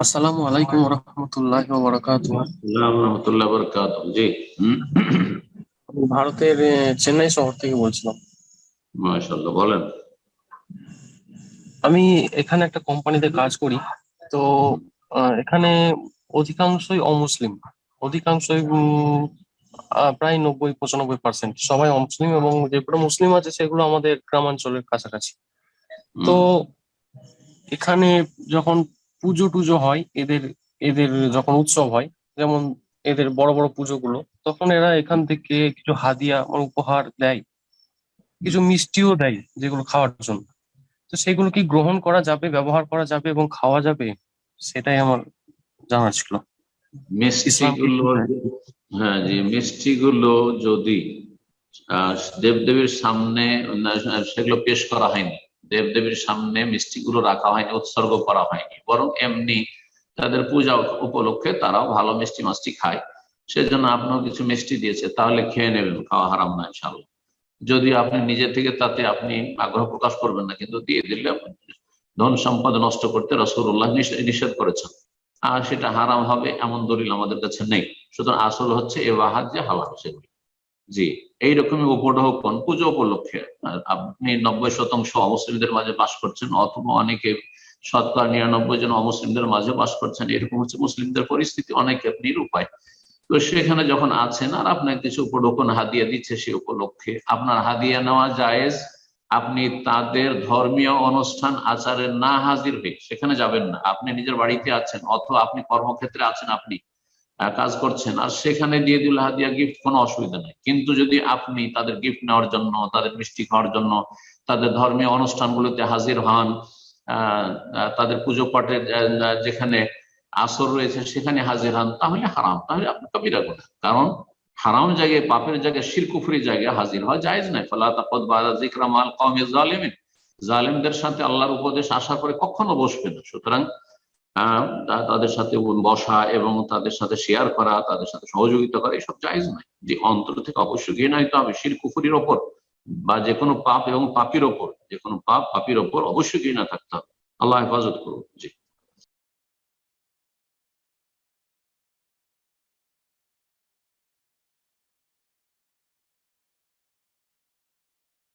আসসালামু আলাইকুম রহমতুল্লাহ রহমতুল্লাহ বরকাত জি। ভারতের চেন্নাই শহর থেকে বলছিলাম। বলেন। আমি এখানে একটা কোম্পানিতে কাজ করি তো এখানে অধিকাংশই অমুসলিম। অধিকাংশই প্রায় নব্বই পঁচানব্বই পার্সেন্ট সবাই অমুসলিম এবং যেগুলো মুসলিম আছে সেগুলো আমাদের গ্রামাঞ্চলের কাছাকাছি। তো এখানে যখন পুজো টুজো হয় এদের এদের যখন উৎসব হয় যেমন এদের বড় বড় পুজোগুলো তখন এরা এখান থেকে কিছু হাদিয়া উপহার দেয় কিছু মিষ্টিও দেয় যেগুলো খাওয়ার জন্য। তো সেগুলো কি গ্রহণ করা যাবে ব্যবহার করা যাবে এবং খাওয়া যাবে? সেটাই আমার জানার ছিল? হ্যাঁ জি মিষ্টি গুলো যদি আহ, দেবদেবীর সামনে সেগুলো পেশ করা হয়নি। দেবদেবীর সামনে মিষ্টি গুলো রাখা হয়নি, উৎসর্গ করা হয়নি। বরং এমনি তাদের পূজা উপলক্ষে তারাও ভালো মিষ্টি মাছটি খায়। সেজন্য আপনার কিছু মিষ্টি দিয়েছে, তাহলে খেয়ে নেবেন, খাওয়া হারাম না ইনশাল্লাহ যদি আপনি নিজে থেকে তাতে আপনি আগ্রহ প্রকাশ করবেন না, কিন্তু দিয়ে দিলে ধন সম্পদ নষ্ট করতে রসুল্লাহ নিষেধ করেছেন। আর সেটা হারাম হবে, এমন দলিল আমাদের কাছে নেই। সুতরাং আসল হচ্ছে এ বাহাদ যে হালাল, সেগুলি। জি, এইরকমই উপঢৌকন পুজো উপলক্ষে। আপনি নব্বই শতাংশ অমুসলিমদের মাঝে বাস করছেন, অথবা অনেকে শতকরা নিরানব্বই জন অমুসলিমদের মাঝে বাস করছেন, এরকম হচ্ছে মুসলিমদের পরিস্থিতি অনেক নিরুপায়। তো সেখানে যখন আছেন, আর আপনার কিছু উপঢৌকন হাদিয়া দিচ্ছে সে উপলক্ষে? আপনার হাদিয়া নেওয়া জায়েজ? আপনি তাদের ধর্মীয় অনুষ্ঠান আচারে না হাজির হয়ে সেখানে যাবেন না। আপনি নিজের বাড়িতে আছেন, অথবা আপনি কর্মক্ষেত্রে আছেন আপনি। কাজ করছেন। আর সেখানে দিয়ে দিল হাদিয়া গিফট কোনো অসুবিধা নেই। কিন্তু যদি আপনি তাদের গিফট নেওয়ার জন্য, তাদের মিষ্টি খাওয়ার জন্য, তাদের ধর্মীয় অনুষ্ঠানগুলোতে হাজির হন তাদের পুজো পাঠের যেখানে আসর রয়েছে, সেখানে হাজির হন, তাহলে হারাম। তাহলে আপনি কবিরা গুনাহ। কারণ হারাম জায়গায়, পাপের জায়গায়, শিরকুফরি জায়গায় হাজির হওয়া জায়েজ নাই ফলা তাকদ বাদা যিকরা মাল কওমি জালিমিন। জালেমদের সাথে আল্লাহর উপদেশ আশা করে কখনো বসবে না। সুতরাং তাদের সাথে বসা এবং তাদের সাথে শেয়ার করা, তাদের সাথে সহযোগিতা করা, এসব চাইজ নাই যে অন্তর থেকে অবশ্যই নাই তো হবে শির কুফুরির ওপর বা যে কোনো পাপ এবং পাপির ওপর, যে কোনো পাপ পাপির ওপর অবশ্যই না থাকতে হবে। আল্লাহ হেফাজত করুন। জি।